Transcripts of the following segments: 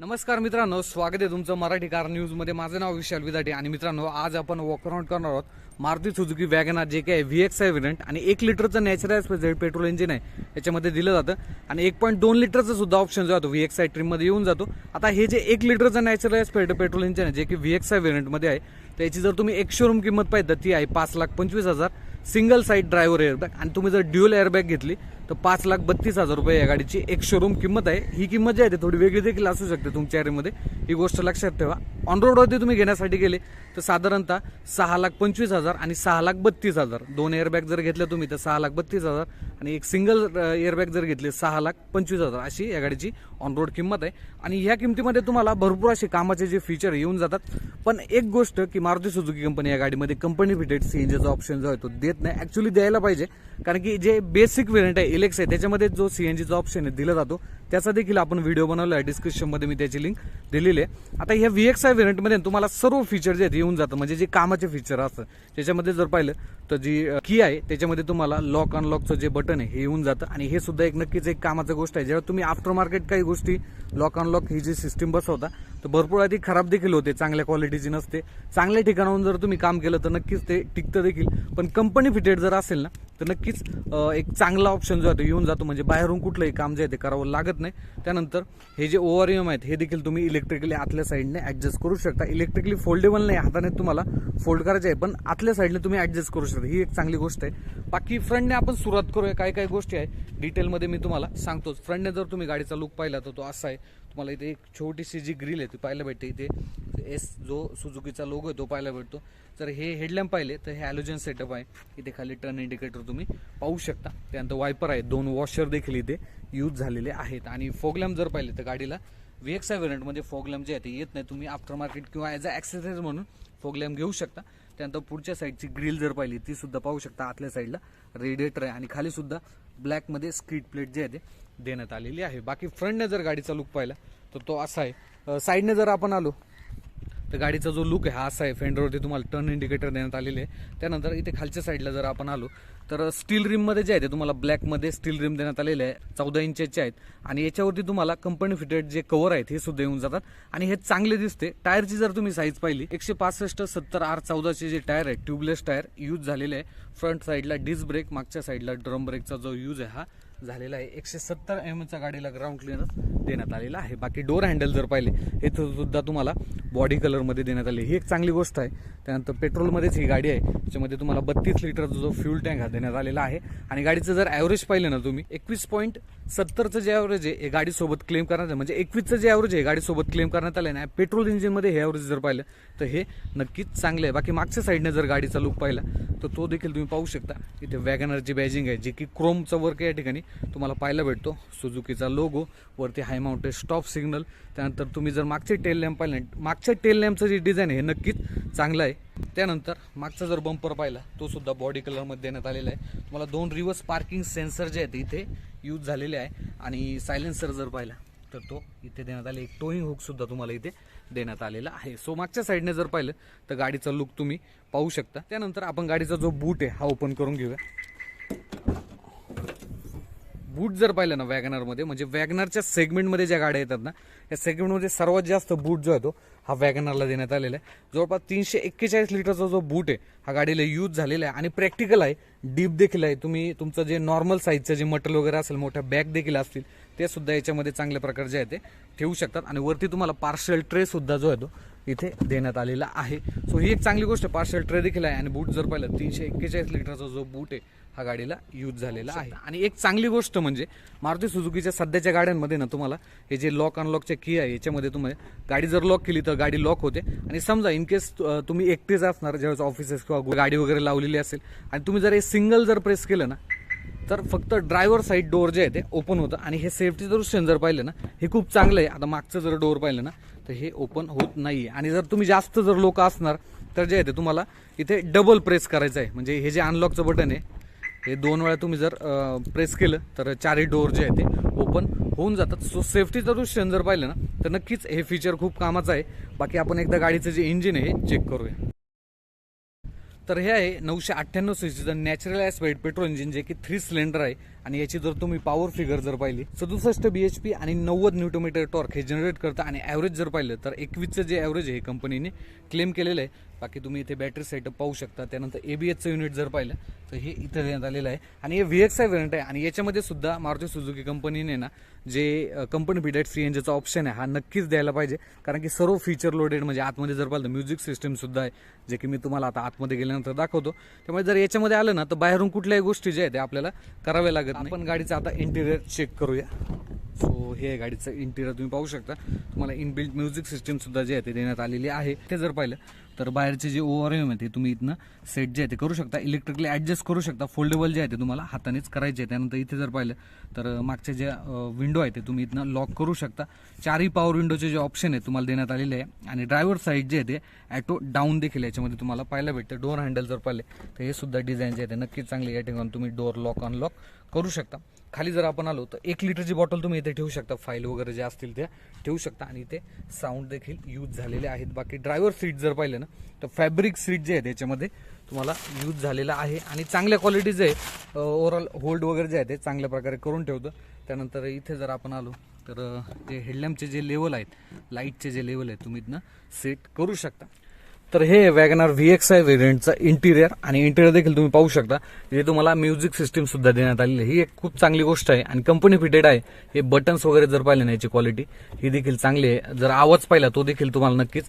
नमस्कार मित्रांनो स्वागत आहे तुमचं मराठी कार न्यूजमध्ये. माझं नाव विशाल विदाटे आणि मित्रांनो आज आपण वॉकआउट करणार आहोत मारुती सुजुकी वॅगनार जे काही व्ही एक्स आय व्हेरियंट आणि एक लिटरचं नॅचरल पेट्रोल इंजिन आहे याच्यामध्ये दिलं जातं. आणि एक पॉईंट दोन लिटरचं सुद्धा ऑप्शन जो आहे व्ही एक्स आय ट्रीममध्ये येऊन जातो. आता हे जे एक लिटरचं नॅचरल पेट्रोल इंजिन आहे जे की व्ही एक्स आय व्हेरियंटमध्ये आहे त्याची जर तुम्ही एक शोरूम किंमत पाहिजे तर ती आहे पाच लाख पंचवीस हजार. सिंगल साईड ड्रायव्हर एअरबॅग आणि तुम्ही जर ड्युअल एअरबॅग घेतली तर पाच लाख बत्तीस हजार रुपये या गाडीची एक शोरूम किंमत आहे. ही किंमत जी आहे ती थोडी वेगळी देखील असू शकते तुमच्या एरियामध्ये ही गोष्ट लक्षात ठेवा. ऑन रोडवरती तुम्ही घेण्यासाठी गेले तर साधारणतः सहा लाख पंचवीस हजार आणि सहा लाख बत्तीस हजार. दोन एअरबॅग जर घेतल्या तुम्ही तर सहा लाख बत्तीस हजार आणि एक सिंगल एअरबॅग जर घेतले सहा लाख पंचवीस हजार. अशी या गाडीची ऑन रोड किंमत आहे. आणि ह्या किमतीमध्ये तुम्हाला भरपूर असे कामाचे जे फीचर येऊन जातात. पण एक गोष्ट की मारुती सुझुकी कंपनी या गाडीमध्ये कंपनी फिटेड सीएनजीचा ऑप्शन जो आहे तो देत नाही. ऍक्च्युली द्यायला पाहिजे. कारण की जे बेसिक व्हेरियंट आहे इलेक्स आहे त्याच्यामध्ये जो सी एन जीचा ऑप्शन आहे दिला जातो. त्याचा देखील आपण व्हिडिओ बनवला आहे डिस्क्रिप्शनमध्ये मी त्याची लिंक दिलेली आहे. आता ह्या व्ही एक्स आय व्हेरियंटमध्ये तुम्हाला सर्व फीचर जे आहेत येऊन जातं. म्हणजे जे कामाचे फीचर असतं त्याच्यामध्ये जर पाहिलं तर जी की आहे त्याच्यामध्ये तुम्हाला लॉक अनलॉकचं जे बटन आहे हे येऊन जातं. आणि हे सुद्धा एक नक्कीच एक कामाचं गोष्ट आहे. जेव्हा तुम्ही आफ्टर मार्केट काही गोष्टी लॉक अनलॉक ही जी सिस्टीम बसवता तर भरपूर आधी खराब देखील होते. चांगल्या क्वालिटीची नसते. चांगल्या ठिकाणाहून जर तुम्ही काम केलं तर नक्कीच ते टिकतं देखील. पण कंपनी फिटेड जर असेल ना तर नक्कीच एक चांगला ऑप्शन जो आहे तो येऊन जातो. म्हणजे बाहेरून कुठलंही काम जे आहे ते करावं लागत नाही. त्यानंतर हे जे ओव्हर एम आहेत हे देखील तुम्ही इलेक्ट्रिकली आतल्या साईडने ॲडजस्ट करू शकता. इलेक्ट्रिकली फोल्डेबल नाही हाताने तुम्हाला फोल्ड करायचे आहे पण आतल्या साईडने तुम्ही ॲडजस्ट करू शकता. ही एक चांगली गोष्ट आहे. बाकी फ्रंटने आपण सुरुवात करूया. काय काय गोष्टी आहे? डिटेलमध्ये मी तुम्हाला सांगतोच. फ्रंटने जर तुम्ही गाडीचा लुक पाहिला तर तो असा आहे. तुम्हाला इथे एक छोटीशी जी ग्रिल आहे ती पाहायला भेटते इथे. एस जो सुझुकीचा लोगो आहे तो पाहायला भेटतो. जर हे हेडलॅम्प पाहिले तर हे ॲलोजन सेटअप आहे. इथे खाली टर्न इंडिकेटर तुम्ही पाहू शकता. त्यानंतर वायपर आहे दोन वॉशर देखील इथे यूज झालेले आहेत. आणि फोगलॅम्प जर पाहिले तर गाडीला व्ही एक्स आय व्हेरियंटमध्ये फोगलॅम्प जे आहे ते येत नाही. तुम्ही आफ्टर मार्केट किंवा ॲज अ ॲक्सेसरीज म्हणून फोगलॅम्प घेऊ शकता. त्यानंतर पुढच्या साईडची ग्रिल जर पाहिली ती सुद्धा पाहू शकता. आतल्या साईडला रेडिएटर आहे. आणि खाली सुद्धा ब्लॅकमध्ये स्कीट प्लेट जे आहे ते देण्यात आलेली आहे. बाकी फ्रंटने जर गाडीचा लुक पाहिला तर तो असा आहे. साईडने जर आपण आलो तर गाडीचा जो लुक आहे हा असा आहे. फेंडरवरती तुम्हाला टर्न इंडिकेटर देण्यात आलेले आहे. त्यानंतर इथे खालच्या साईडला जर आपण आलो तर स्टील रिममध्ये जे आहे ते तुम्हाला ब्लॅकमध्ये स्टील रिम देण्यात आलेले आहे. चौदा इंचाचे आहेत. आणि याच्यावरती तुम्हाला कंपनी फिटेड जे कवर आहेत हे सुद्धा येऊन जातात. आणि हे चांगले दिसते. टायरची जर तुम्ही साईज पाहिली एकशे पासष्ट सत्तर आर चौदाचे जे टायर आहे ट्यूबलेस टायर यूज झालेले आहे. फ्रंट साईडला डिस्क ब्रेक मागच्या साईडला ड्रम ब्रेकचा जो यूज आहे हा. झालेला आहे. एकशे सत्तर एम एमचा गाडीला ग्राउंड क्लिअरन्स देण्यात आलेला आहे. बाकी डोर हँडल जर पाहिले हे सुद्धा तुम्हाला बॉडी कलरमध्ये देण्यात आले. ही एक चांगली गोष्ट आहे. त्यानंतर पेट्रोलमध्येच ही गाडी आहे. त्याच्यामध्ये तुम्हाला बत्तीस लिटरचा जो फ्यूल टँक हा देण्यात आलेला आहे. आणि गाडीचं जर ॲव्हरेज पाहिलं ना तुम्ही एकवीस पॉईंट सत्तरचं जे ॲव्हरेज आहे हे गाडीसोबत क्लेम करण्यात आलं. म्हणजे एकवीसचं जे ॲव्हरेज आहे गाडीसोबत क्लेम करण्यात आलं आणि पेट्रोल इंजिनमध्ये हे ॲव्हरेज जर पाहिलं तर हे नक्कीच चांगलं आहे. बाकी मागच्या साईडने जर गाडीचा लुक पाहिला तर तो देखील तुम्ही पाहू शकता. इथे वॅगनरची बॅजिंग आहे जे की क्रोमचं वर्क या ठिकाणी तुम्हाला पाहायला भेटतो. सुझुकीचा लोगो वरती हाय माउंटेड स्टॉप सिग्नल त्यानंतर तुम्ही जर मागचे टेल लॅम्प पाहिलं मागच्या टेल लॅम्पचं जे डिझाईन आहे हे नक्कीच चांगलं आहे. त्यानंतर मागचा जर बंपर पाहिला तो सुद्धा बॉडी कलरमध्ये देण्यात आलेला आहे. तुम्हाला दोन रिव्हर्स पार्किंग सेन्सर जे आहेत इथे यूज झालेले आहे. आणि सायलेन्सर जर पाहिला तर तो इथे देण्यात आले. एक टोईंग हुक सुद्धा तुम्हाला इथे देण्यात आलेला आहे. सो मागच्या साईडने जर पाहिलं तर गाडीचा लुक तुम्ही पाहू शकता. त्यानंतर आपण गाडीचा जो बूट आहे हा ओपन करून घेऊया. बूट जर पाहिलं ना वॅगनरमध्ये म्हणजे वॅगनरच्या सेगमेंटमध्ये ज्या गाड्या येतात ना या सेगमेंटमध्ये सर्वात जास्त बूट जो आहे तो हा वॅगनरला देण्यात आलेला आहे. जवळपास तीनशे एक्केचाळीस लिटरचा जो बूट आहे हा गाडीला यूज झालेला आहे आणि प्रॅक्टिकल आहे डीप देखील आहे. तुम्ही तुमचं जे नॉर्मल साईजचं जे मटेरियल वगैरे असेल मोठ्या बॅग देखील असतील ते सुद्धा याच्यामध्ये चांगल्या प्रकारचे आहे ते ठेवू शकतात. आणि वरती तुम्हाला पार्शल ट्रेसुद्धा जो आहे तो इथे देण्यात आलेला आहे. सो ही एक चांगली गोष्ट पार्शल ट्रे देखील आहे. आणि बूट जर पाहिलं तीनशे एक्केचाळीस लिटरचा जो बूट आहे हा गाडीला यूज झालेला आहे. आणि एक चांगली गोष्ट म्हणजे मारुती सुझुकीच्या सध्याच्या गाड्यांमध्ये ना तुम्हाला हे जे लॉक अनलॉकचे की आहे याच्यामध्ये तुम्ही गाडी जर लॉक केली तर गाडी लॉक होते. आणि समजा इन केस तुम्ही एकटेच असणार ज्यावेळेस ऑफिसेस किंवा गाडी वगैरे लावलेली असेल आणि तुम्ही जर हे सिंगल जर प्रेस केलं ना तर फक्त ड्रायव्हर साईड डोअर जे आहे ते ओपन होतं. आणि हे सेफ्टी दृष्ट्याने जर पाहिलं ना हे खूप चांगलं आहे. आता मागचं जर डोअर पाहिलं ना तर हे ओपन होत नाही आणि जर तुम्ही जास्त जर लोक असणार तर जे आहे ते तुम्हाला इथे डबल प्रेस करायचं आहे. म्हणजे हे जे अनलॉकचं बटन आहे हे दोन वेळा तुम्ही जर प्रेस केलं तर चारही डोअर जे आहे ते ओपन होऊन जातात. सो सेफ्टीचं दृष्ट्याने जर पाहिलं ना तर नक्कीच हे फीचर खूप कामाचं आहे. बाकी आपण एकदा गाडीचं जे इंजिन आहे हे चेक करूया. तर हे आहे नऊशे अठ्ठ्याण्णव सीसीचं नॅचरल ॲस्पेड पेट्रोल इंजिन जे की थ्री सिलेंडर आहे. आणि याची जर तुम्ही पॉवर फिगर जर पाहिली सदुसष्ट बी एच पी आणि नव्वद न्यूटोमीटर टॉर्क हे जनरेट करतं आणि ॲव्हरेज जर पाहिलं तर एकवीसचं जे ॲव्हरेज आहे हे कंपनीने क्लेम केलेलं आहे. बाकी तुम्ही इथे बॅटरी सेटअप पाहू शकता. त्यानंतर ए बी एचचं युनिट जर पाहिलं तर हे इथं देण्यात आलेलं आहे. आणि हे व्ही एक्स आय व्हेरियंट आहे. आणि याच्यामध्ये सुद्धा मारुती सुझुकी कंपनीने ना जे कंपनी फिडेड सी एन जीचा ऑप्शन आहे हा नक्कीच द्यायला पाहिजे. कारण की सर्व फीचर लोडेड म्हणजे आतमध्ये जर पाहिलं म्युझिक सिस्टीमसुद्धा आहे जे की मी तुम्हाला आता आतमध्ये गेल्यानंतर दाखवतो. त्यामुळे जर याच्यामध्ये आलं ना तर बाहेरून कुठल्याही गोष्टी ज्या आहेत त्या आपल्याला कराव्या लागत नाही आपण गाडीचं आता इंटिरियर चेक करूया. सो हे आहे गाडीचं इंटिरियर तुम्ही पाहू शकता. तुम्हाला इनबिल्ट म्युझिक सिस्टम सुद्धा जे आहे ते देण्यात आलेली आहे. ते जर पाहिलं तर बाहेरचे जे ओव्हर एम आहे ते तुम्ही इथनं सेट जे आहे ते करू शकता. इलेक्ट्रिकली ॲडजस्ट करू शकता. फोल्डेबल जे आहे ते तुम्हाला हातानेच करायचे आहे. त्यानंतर इथे जर पाहिलं तर मागचे जे विंडो आहे ते तुम्ही इथनं लॉक करू शकता. चारही पॉवर विंडोचे जे ऑप्शन आहे तुम्हाला देण्यात आलेले आहे. आणि ड्रायव्हर साईड जे आहे ते ॲटो डाऊन देखील याच्यामध्ये तुम्हाला पाहायला भेटतं. डोअर हँडल जर पाहिले तर हे सुद्धा डिझाईन जे आहे ते नक्कीच चांगले या ठिकाणी तुम्ही डोअर लॉक अनलॉक करू शकता. खाली जर आपण आलो तर एक लिटरची बॉटल तुम्ही इथे ठेवू शकता. फाईल वगैरे जे असतील त्या ठेवू शकता. आणि इथे साऊंड देखील यूज झालेले आहेत. बाकी ड्रायव्हर सीट जर पाहिलं ना तर फॅब्रिक सीट जे आहे त्याच्यामध्ये तुम्हाला यूज झालेला आहे. आणि चांगल्या क्वालिटीचं आहे ओव्हरऑल होल्ड वगैरे जे आहे ते चांगल्या प्रकारे करून ठेवतं. त्यानंतर इथे जर आपण आलो तर जे हेडलॅम्पचे जे लेवल आहेत लाईटचे जे लेवल आहेत तुम्ही इथनं सेट करू शकता. तर हे वॅगनार व्ही एक्स आय व्हेरियंटचा इंटिरियर आणि इंटिरियर देखील तुम्ही पाहू शकता. जे तुम्हाला म्युझिक सिस्टीम सुद्धा देण्यात आलेली ही एक खूप चांगली गोष्ट आहे आणि कंपनी फिटेड आहे. हे बटन्स वगैरे जर पाहिले ना याची क्वालिटी ही देखील चांगली आहे. जर आवाज पाहिला तो देखील तुम्हाला नक्कीच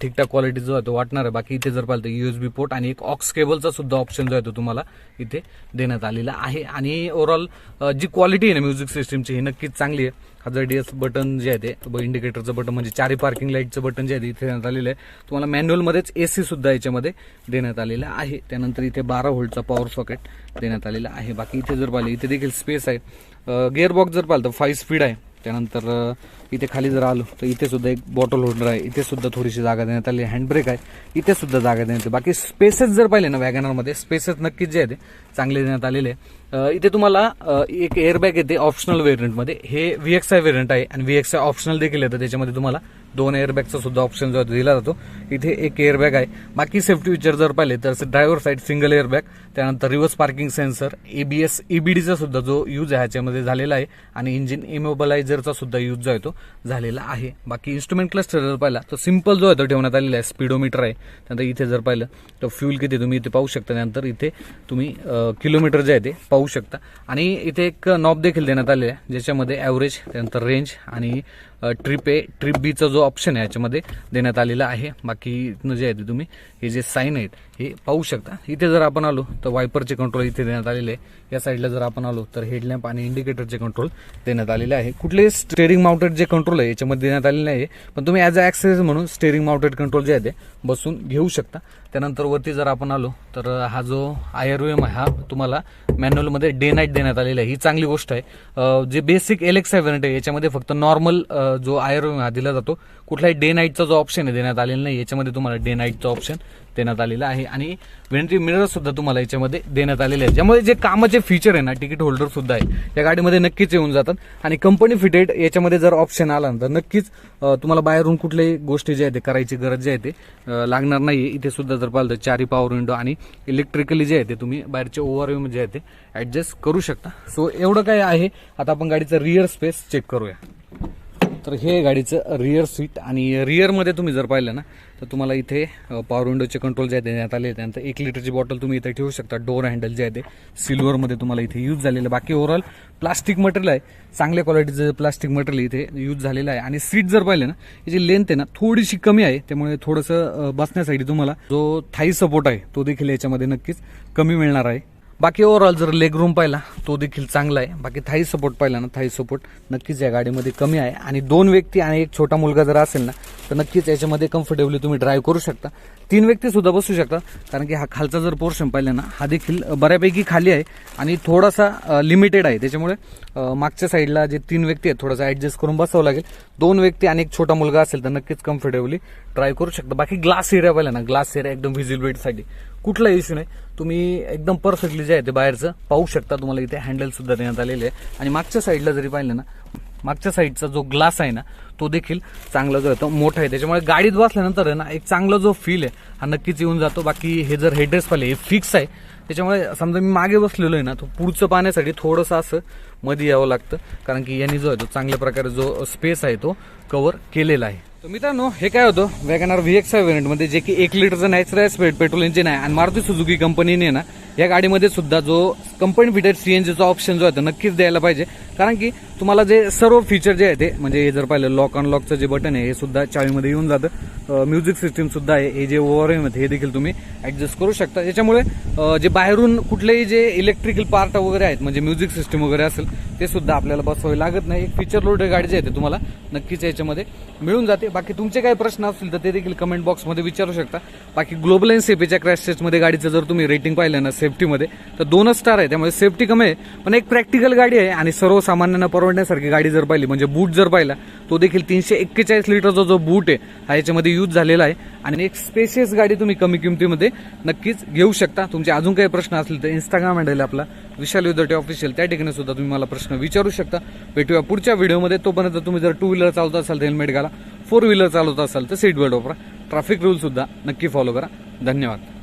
ठीकठाक क्वालिटी जो आहे तो वाटणार आहे. बाकी इथे जर पाहिलं तर युएसबी पोर्ट आणि एक ऑक्स केबलचा सुद्धा ऑप्शन जो आहे तो तुम्हाला इथे देण्यात आलेला आहे. आणि ओव्हरऑल जी क्वालिटी आहे ना म्युझिक सिस्टीमची ही नक्कीच चांगली आहे. हजर बटन जे आहे ते इंडिकेटरचं बटन म्हणजे चारी पार्किंग लाईटचं बटन जे आहे इथे देण्यात आलेलं आहे. तुम्हाला मॅन्युअलमध्येच ए सी सुद्धा याच्यामध्ये देण्यात आलेलं आहे. त्यानंतर इथे बारा व्होल्टचा पॉवर सॉकेट देण्यात आलेला आहे. बाकी इथे जर पाहिलं इथे देखील स्पेस आहे. गिअरबॉक्स जर पाहिलं तर फाईव्ह स्पीड आहे. त्यानंतर इथे खाली जर आलो तर इथे सुद्धा एक बॉटल होल्डर आहे. इथे सुद्धा थोडीशी जागा देण्यात आली. हँडब्रेक आहे. इथे सुद्धा जागा देण्यात आली. बाकी स्पेसेस जर पाहिले ना वॅगनरमध्ये स्पेसेस नक्कीच जे आहे ते चांगले देण्यात आलेले आहे इथे तुम्हाला एक एअरबॅग येते ऑप्शनल व्हेरियंटमध्ये हे व्ही एक्स आय व्हेरियंट आहे आणि व्ही एक्स आय ऑप्शनल देखील येतं. त्याच्यामध्ये तुम्हाला दोन एअरबॅगचा सुद्धा ऑप्शन जो दिला जातो. इथे एक एअरबॅग आहे. बाकी सेफ्टी फीचर जर पाहिले तर ड्रायव्हर साईड सिंगल एअरबॅग त्यानंतर रिव्हर्स पार्किंग सेन्सर एबीएस ईबीडीचा सुद्धा जो यूज आहे ह्याच्यामध्ये झालेला आहे. आणि इंजिन इमोबलायझरचा सुद्धा यूज जो आहे तो झालेला आहे. बाकी इन्स्ट्रुमेंट क्लस्टर जर पाहिला तर सिंपल जो आहे तो ठेवण्यात आलेला आहे. स्पीडोमीटर आहे. त्यानंतर इथे जर पाहिलं तर फ्यूल किती तुम्ही इथे पाहू शकता. त्यानंतर इथे तुम्ही किलोमीटर जे आहे ते पाहू शकता. आणि इथे एक नॉब देखील देण्यात आले आहे ज्याच्यामध्ये ॲव्हरेज त्यानंतर रेंज आणि ट्रिप ए ट्रिप बीचा जो ऑप्शन आहे याच्यामध्ये देण्यात आलेला आहे. बाकी जे आहे ते तुम्ही हे जे साईन आहेत हे पाहू शकता. इथे जर आपण आलो तर वायपरचे कंट्रोल इथे देण्यात आलेले आहे. या साईडला जर आपण आलो तर हेडलॅम्प आणि इंडिकेटरचे कंट्रोल देण्यात आलेले आहे. कुठले स्टेअरिंग माउंटेड जे कंट्रोल आहे याच्यामध्ये देण्यात आलेले आहे पण तुम्ही ॲज अ ॲक्सेस म्हणून स्टेअरिंग माउंटेड कंट्रोल जे आहे ते बसून घेऊ शकता. त्यानंतर वरती जर आपण आलो तर हा जो आय आहे हा तुम्हाला मॅन्युअलमध्ये डे नाईट देण्यात आलेला आहे. ही चांगली गोष्ट आहे. जे बेसिक एलेक्सा व्हेरियंट आहे याच्यामध्ये फक्त नॉर्मल जो आय हा दिला जातो. कुठलाही डे नाईटचा जो ऑप्शन आहे देण्यात आलेला नाही याच्यामध्ये तुम्हाला डे नाईटचा ऑप्शन देण्यात आलेला आहे. आणि वेंट्री मिरर सुद्धा तुम्हाला याच्यामध्ये देण्यात आलेले आहे. ज्यामुळे जे कामाचे फीचर आहे ना तिकीट होल्डर सुद्धा आहे. या गाडीमध्ये नक्कीच येऊन जातात. आणि कंपनी फिटेड याच्यामध्ये जर ऑप्शन आला तर नक्कीच तुम्हाला बाहेरून कुठल्याही गोष्टी जे आहे ते करायची गरज जी आहे ते लागणार नाही इथे सुद्धा जर पाहिलं तर चारी पॉवर विंडो आणि इलेक्ट्रिकली जे आहे ते तुम्ही बाहेरचे ओव्हर जे आहे ते ऍडजस्ट करू शकता. सो एवढं काय आहे. आता आपण गाडीचं रिअर स्पेस चेक करूया. तर हे गाडीचं रिअर सीट आणि रिअरमध्ये तुम्ही जर पाहिलं ना तर तुम्हाला इथे पॉवर विंडोचे कंट्रोल जे देण्यात आले त्यानंतर एक लिटरची बॉटल तुम्ही इथे ठेवू शकता. डोर हँडल जे आहे ते सिल्वरमध्ये तुम्हाला इथे यूज झालेलं. आहे. बाकी ओव्हरऑल प्लास्टिक मटेरियल आहे. चांगल्या क्वालिटीचं प्लास्टिक मटेरियल इथे यूज झालेलं आहे. आणि सीट जर पाहिलं ना याची लेंथ आहे ना थोडीशी कमी आहे. त्यामुळे थोडंसं बसण्यासाठी तुम्हाला जो थाई सपोर्ट आहे तो देखील याच्यामध्ये नक्कीच कमी मिळणार आहे. बाकी ओव्हरऑल जर लेग रूम पाहिला तो देखील चांगला आहे. बाकी थाई सपोर्ट पाहिला ना थाई सपोर्ट नक्कीच या गाडीमध्ये कमी आहे. आणि दोन व्यक्ती आणि एक छोटा मुलगा जर असेल ना तर नक्कीच याच्यामध्ये कम्फर्टेबली तुम्ही ड्राईव्ह करू शकता. तीन व्यक्ती सुद्धा बसू शकता कारण की हा खालचा जर पोर्शन पाहिला ना हा देखील बऱ्यापैकी खाली आहे आणि थोडासा लिमिटेड आहे. त्याच्यामुळे मागच्या साईडला जे तीन व्यक्ती आहेत थोडासा ऍडजस्ट करून बसावं लागेल. दोन व्यक्ती आणि एक छोटा मुलगा असेल तर नक्कीच कम्फर्टेबली ड्राईव्ह करू शकता. बाकी ग्लास एरिया पाहिला ना ग्लास एरिया एकदम व्हिजिबिलिटीसाठी कुठला इश्यू नाही. तुम्ही एकदम परफेक्टली जे आहे ते बाहेरचं पाहू शकता. तुम्हाला इथे हँडल सुद्धा देण्यात आलेले आहे. आणि मागच्या साईडला जरी पाहिलं ना मागच्या साईडचा जो ग्लास आहे ना तो देखील चांगला जो तो मोठा आहे. त्याच्यामुळे गाडीत बसल्यानंतर आहे ना एक चांगला जो फील आहे हा नक्कीच येऊन जातो. बाकी हे जर हेडरेस पाहिले हे फिक्स आहे. त्याच्यामुळे समजा मी मागे बसलेलो आहे ना तो पुढचं पाण्यासाठी थोडंसं असं मध्ये यावं लागतं. कारण की यांनी जो आहे तो चांगल्या प्रकारे जो स्पेस आहे तो कव्हर केलेला आहे. तर मित्रांनो हे काय होतं? वॅगनार व्ही एक्समध्ये जे की एक लिटरचं नॅचरल स्पेड पेट्रोल इंजिन आहे आणि मारुती सुझुकी कंपनीने ना या गाडीमध्ये सुद्धा जो कंपनी फिटेड सीएनजीचा ऑप्शन जो आहे तो नक्कीच द्यायला पाहिजे. कारण की तुम्हाला जे सर्व फीचर जे आहे ते म्हणजे हे जर पाहिलं लॉक अनलॉकचं जे बटन आहे हे सुद्धा चावीमध्ये येऊन जातं. म्युझिक सिस्टीम सुद्धा आहे हे जे ओव्हर आहेत हे देखील तुम्ही ऍडजस्ट करू शकता. याच्यामुळे जे बाहेरून कुठलेही जे इलेक्ट्रिकल पार्ट वगैरे आहेत म्हणजे म्युझिक सिस्टीम वगैरे असेल ते सुद्धा आपल्याला बसवावी लागत नाही. एक फीचर लोड गाडी जे आहे ते तुम्हाला नक्कीच याच्यामध्ये मिळून जाते. बाकी तुमचे काही प्रश्न असतील तर ते देखील कमेंट बॉक्समध्ये विचारू शकता. बाकी ग्लोबल एन सेफीच्या क्रॅश टेस्टमध्ये गाडीचं जर तुम्ही रेटिंग पाहिलं ना सेफ्टीमध्ये तर दोनच स्टार आहे. त्यामुळे सेफ्टी कमी आहे पण एक प्रॅक्टिकल गाडी आहे आणि सर्व सर्वसामान्यांना परवडण्यासारखी गाडी जर पाहिली म्हणजे बूट जर पाहिला तो देखील तीनशे एक्केचाळीस लिटरचा जो बूट आहे हा याच्यामध्ये यूज झालेला आहे. आणि एक स्पेशियस गाडी तुम्ही कमी किमतीमध्ये नक्कीच घेऊ शकता. तुमचे अजून काही प्रश्न असतील तर इंस्टाग्राम हँडल आपला. विशाल विदर्टे ऑफिशियल त्या ठिकाणी सुद्धा तुम्ही मला प्रश्न विचारू शकता. भेटूया पुढच्या व्हिडिओमध्ये. तोपर्यंत तुम्ही जर टू व्हीलर चालवत असाल तर हेल्मेट घाला. फोर व्हीलर चालवत असाल तर सीट बेल्ट वापरा. ट्रॅफिक रूल सुद्धा नक्की फॉलो करा. धन्यवाद.